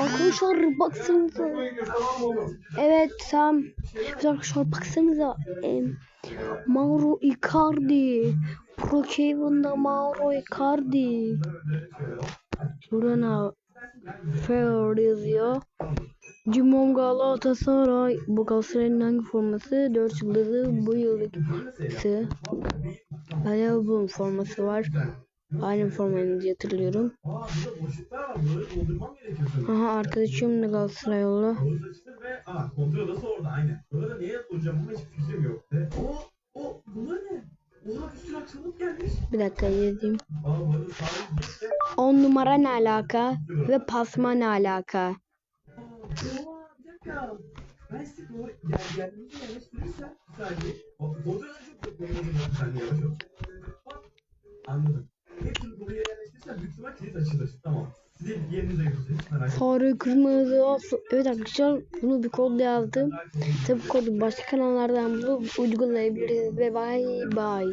Arkadaşlar baksanıza. Evet Sam. Arkadaşlar baksanıza. Em, Mauro Icardi. Brookhaven'da Mauro Icardi. Burada Fair yazıyor. Cimom Galatasaray. Bu Galatasaray'ın hangi forması? 4 yıldızı bu yıllık forması. Bayağı bu forması var. Aynı formayı diye hatırlıyorum. Aha arkadaşım da Galatasaray? Oha bir dakika işte. 10 numara ne alaka? Ve pasma ne alaka? Kilit açılır. Tamam. Yerinize merak. Sarı kırmızı olsun. Evet arkadaşlar bunu bir kodla yazdım. Tabi kodu başka kanallardan bulup uygulayabiliriz ve bay bay.